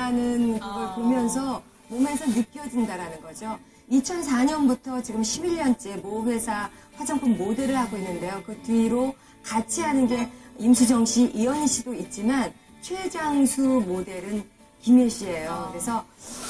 변화라는 그걸 아. 보면서 몸에서 느껴진다라는 거죠. 2004년부터 지금 11년째 모 회사 화장품 모델을 하고 있는데요. 그 뒤로 같이 하는 게 임수정 씨, 이현희 씨도 있지만 최장수 모델은 김혜 씨예요. 그래서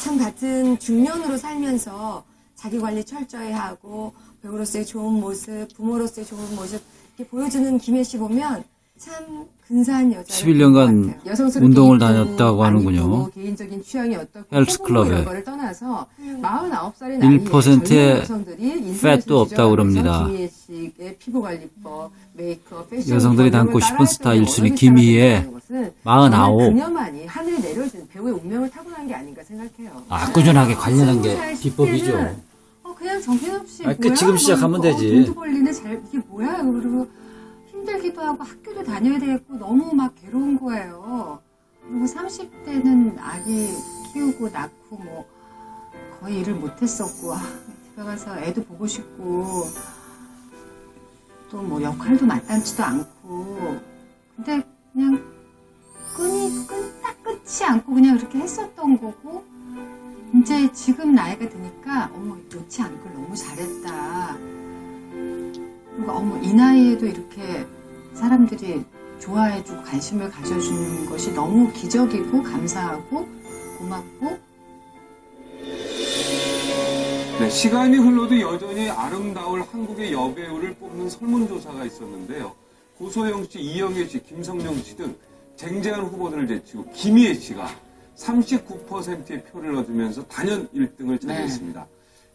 참 같은 중년으로 살면서 자기 관리 철저히 하고 배우로서의 좋은 모습, 부모로서의 좋은 모습 이렇게 보여주는 김혜 씨 보면 참 근사한 여자. 11년간 여성스럽게 운동을 다녔다고 안 하는군요. 입고 개인적인 취향이 어떻고 헬스클럽에. 이런 거를 떠나서 49살의 나이에 1% 젊은 팻도 없다고 그럽니다. 김희애 씨의 피부 관리법, 메이크업, 패션 여성들이 닮고 걸 싶은 스타 게 1순위 어느 김희애, 사람이라는 것은 49. 정말 그녀만이 하늘이 내려준 배우의 운명을 타고난 게 아닌가 생각해요. 아, 꾸준하게 관리하는 게 스무 살 비법이죠. 어, 그냥 정신없이 아니, 그 뭐야? 지금 시작하면 뭐, 되지. 어, 돈도 벌리네 잘 이게 뭐야 그리고 힘들기도 하고 학교도 다녀야 되겠고 너무 막 괴로운 거예요. 그리고 30대는 아기 키우고 낳고 뭐 거의 일을 못했었고 아, 집에 가서 애도 보고 싶고 또 뭐 역할도 마땅치도 않고 근데 그냥 끈이 끈딱 끝이 않고 그냥 그렇게 했었던 거고 이제 지금 나이가 드니까 어머 놓지 걸 너무 잘했다. 그리고 어머 이 나이에도 이렇게 사람들이 좋아해주고 관심을 가져주는 것이 너무 기적이고 감사하고 고맙고 네, 시간이 흘러도 여전히 아름다울 한국의 여배우를 뽑는 설문조사가 있었는데요. 고소영 씨, 이영애 씨, 김성령 씨 등 쟁쟁한 후보들을 제치고 김희애 씨가 39%의 표를 얻으면서 단연 1등을 차지했습니다.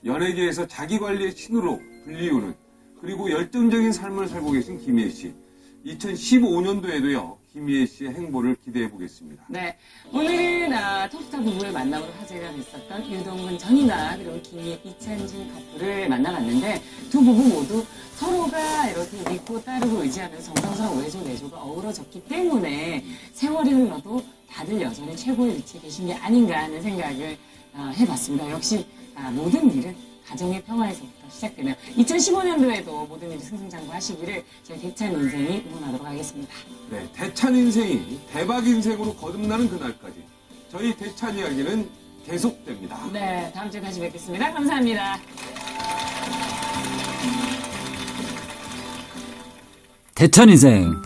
연예계에서 자기 관리의 신으로 불리우는 그리고 열정적인 삶을 살고 계신 김희애 씨. 2015년도에도요, 김희애 씨의 행보를 기대해 보겠습니다. 네 오늘은 아, 톱스타 부부의 만남으로 화제가 됐었던 유동근 전이나 그리고 김희 이찬진 커플을 만나봤는데 두 부부 모두 서로가 이렇게 믿고 따르고 의지하면서 정성스러운 외조 내조가 어우러졌기 때문에 세월이 흘러도 다들 여전히 최고의 위치에 계신 게 아닌가 하는 생각을 아, 해봤습니다. 역시 아, 모든 일은 가정의 평화에서부터 시작되며 2015년도에도 모든 일이 승승장구 하시기를 저희 대찬 인생이 응원하도록 하겠습니다. 네, 대찬 인생이 대박 인생으로 거듭나는 그날까지 저희 대찬 이야기는 계속됩니다. 네, 다음 주에 다시 뵙겠습니다. 감사합니다. 대천 인생